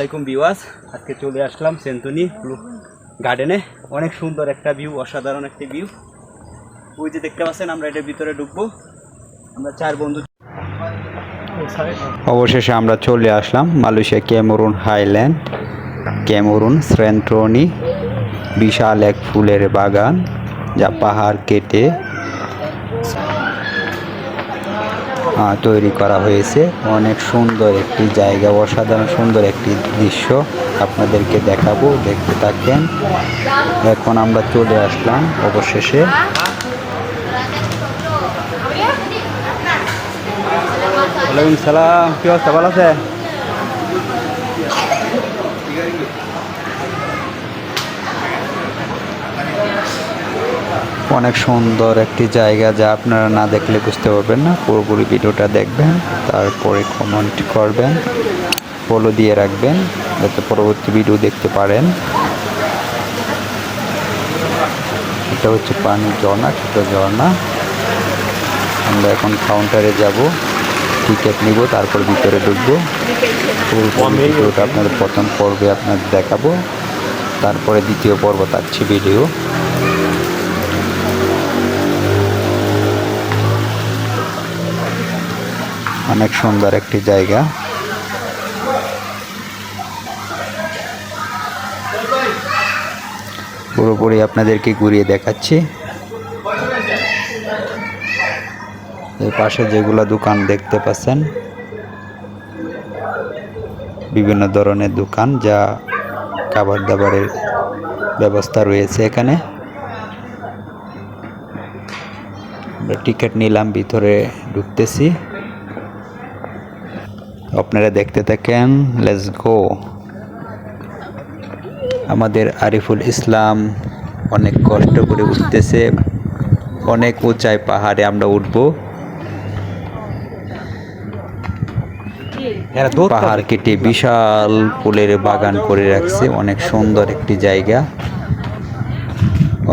আলাইকুম বিওয়াস আজকে চলে আসলাম সেন্টনি গার্ডেনে। অনেক সুন্দর একটা ভিউ, অসাধারণ একটা ভিউ। ওই যে দেখতে পাচ্ছেন, আমরা এটার ভিতরে ঢুকবো। আমরা চার বন্ধু অবশেষে আমরা চলে আসলাম মালয়েশিয়া ক্যামরুন হাইল্যান্ড। ক্যামরুন স্রেন্ট্রনি বিশাল এক ফুলের বাগান যা পাহাড় কেটে তৈরি করা হয়েছে। অনেক সুন্দর একটি জায়গা, অসাধারণ সুন্দর একটি দৃশ্য আপনাদেরকে দেখাবো। দেখতে থাকেন। এখন আমরা চলে আসলাম অবশেষে। সালাম, কি অবস্থা? ভালো আছে? অনেক সুন্দর একটি জায়গা যা আপনারা না দেখলে বুঝতে পারবেন না। পুরোপুরি ভিডিওটা দেখবেন তারপরে কমেন্ট করবেন ফলো দিয়ে রাখবেন যাতে পরবর্তী ভিডিও দেখতে পারেন। এটা হচ্ছে পানির ঝর্ণা ছোট ঝর্ণা। আমরা এখন কাউন্টারে যাব টিকিট নিব তারপর ভিতরে ঢুকবো। ভিডিওটা আপনাদের প্রথম পর্বে আপনাদের দেখাবো। তারপরে দ্বিতীয় পর্ব থাকছে ভিডিও অনেক সুন্দর একটি জায়গা। পুরোপুরি আপনাদেরকে ঘুরিয়ে দেখাচ্ছি। এই পাশে যেগুলো দোকান দেখতে পাচ্ছেন, বিভিন্ন ধরনের দোকান যা খাবার দাবারের ব্যবস্থা রয়েছে এখানে। টিকিট নিলাম, ভিতরে ঢুকতেছি। আপনারা দেখতে থাকেন লেটস গো আমাদের আরিফুল ইসলাম অনেক কষ্ট করে উঠতেছে অনেক উঁচাই পাহাড়ে আমরা উঠব। পাহাড় কেটে বিশাল ফুলের বাগান করে রাখছে অনেক সুন্দর একটি জায়গা।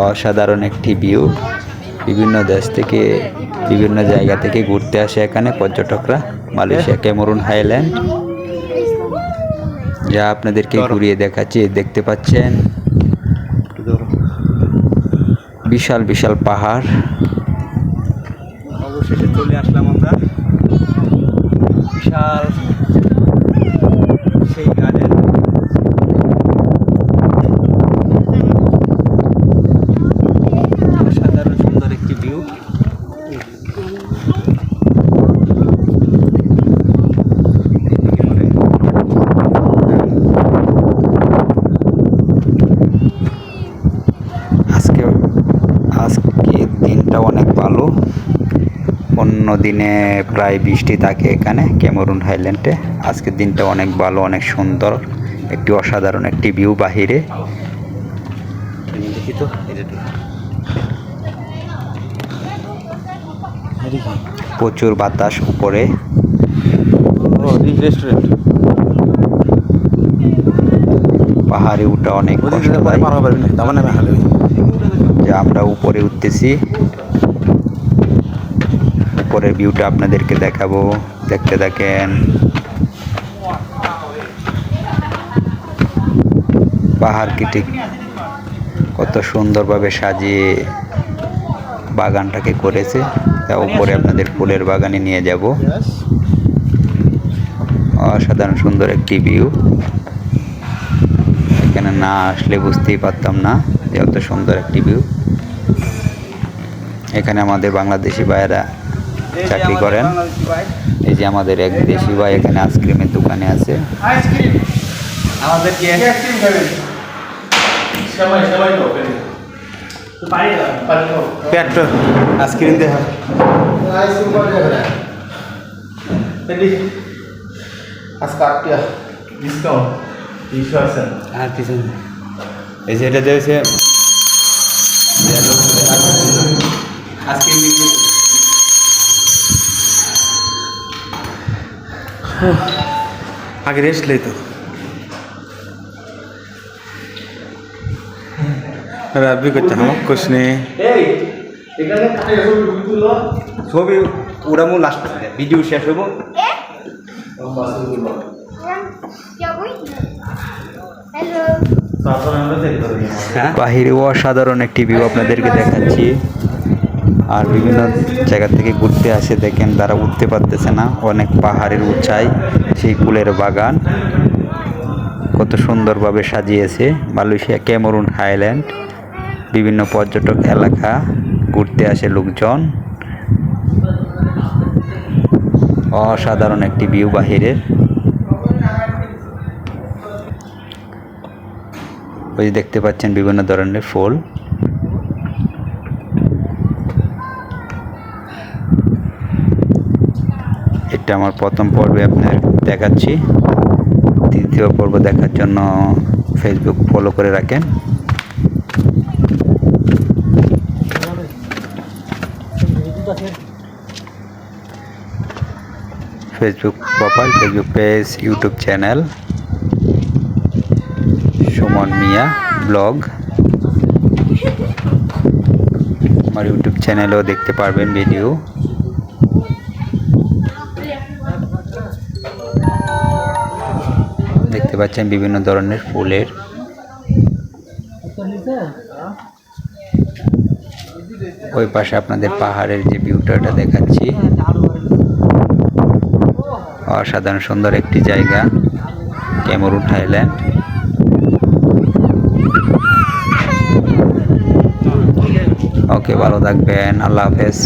অসাধারণ একটি ভিউ বিভিন্ন দেশ থেকে বিভিন্ন জায়গা থেকে ঘুরতে আসে এখানে পর্যটকরা। Malaysia Cameron Highland. যা আপনাদেরকে ঘুরিয়ে দেখাচ্ছি দেখতে পাচ্ছেন। বিশাল বিশাল পাহাড়। অবশেষে চলে আসলাম আমরা বিশাল সেই গার্ডেন অসাধারণ সুন্দর একটি ভিউ আজকে আজকে দিনটা অনেক ভালো অন্য দিনে প্রায় বৃষ্টি থাকে এখানে ক্যামরুন হাইল্যান্ডে। আজকের দিনটা অনেক ভালো অনেক সুন্দর একটি অসাধারণ একটি ভিউ বাহিরে। দেখি তো? প্রচুর বাতাস উপরে। রেস্টুরেন্ট পাহাড়ে উঠা অনেক কষ্ট হয়। যে আমরা উপরে উঠতেছি উপরের ভিউটা আপনাদেরকে দেখাবো। দেখতে থাকেন। পাহাড় কেটে কত সুন্দরভাবে সাজিয়ে বাগানটাকে করেছে, তা উপরে আপনাদের ফুলের বাগানে নিয়ে যাব। অসাধারণ সুন্দর একটি ভিউ এখানে না আসলে বুঝতেই পারতাম না যে অত সুন্দর একটি ভিউ এখানে আমাদের বাংলাদেশি ভাইয়েরা চাকরি করেন। এই যে আমাদের এক দেশি ভাই এখানে আইসক্রিমের দোকানে আছে। আমাদেরকে পেট আইসক্রিম দেখা এই যে এটা দিয়েছে আইসক্রিম আগে রেস্ট লেই তো রাবি করতে হামক কোশ নেই ছবি উড়ামু লাস্ট ভিডিও শেষ হইব। বাহিরে অসাধারণ একটি ভিউ আপনাদেরকে দেখাচ্ছি। আর বিভিন্ন জায়গা থেকে ঘুরতে আসে, দেখেন তারা উঠতে পারতেছে না। অনেক পাহাড়ের উঁচাই, সেই ফুলের বাগান। কত সুন্দরভাবে সাজিয়েছে। মালয়েশিয়া, ক্যামরুন হাইল্যান্ড, বিভিন্ন পর্যটক এলাকা, ঘুরতে আসে লোকজন। অসাধারণ একটি ভিউ বাহিরের। ওই দেখতে পাচ্ছেন বিভিন্ন ধরনের ফুল। এটা আমার প্রথম পর্বে আপনার দেখাচ্ছি। তৃতীয় পর্ব দেখার জন্য ফেসবুক ফলো করে রাখেন। Facebook profile Facebook page YouTube channel Suman Mia blog আমার ইউটিউব চ্যানেলেও দেখতে পারবেন ভিডিও দেখতে পাচ্ছেন বিভিন্ন ধরনের ফুলের। ওই পাশে আপনাদের পাহাড়ের যে ভিউটা ওটা দেখাচ্ছি। অসাধারণ সুন্দর একটি জায়গা, ক্যামরুন থাইল্যান্ড। ওকে, ভালো থাকবেন, আল্লাহ হাফেজ।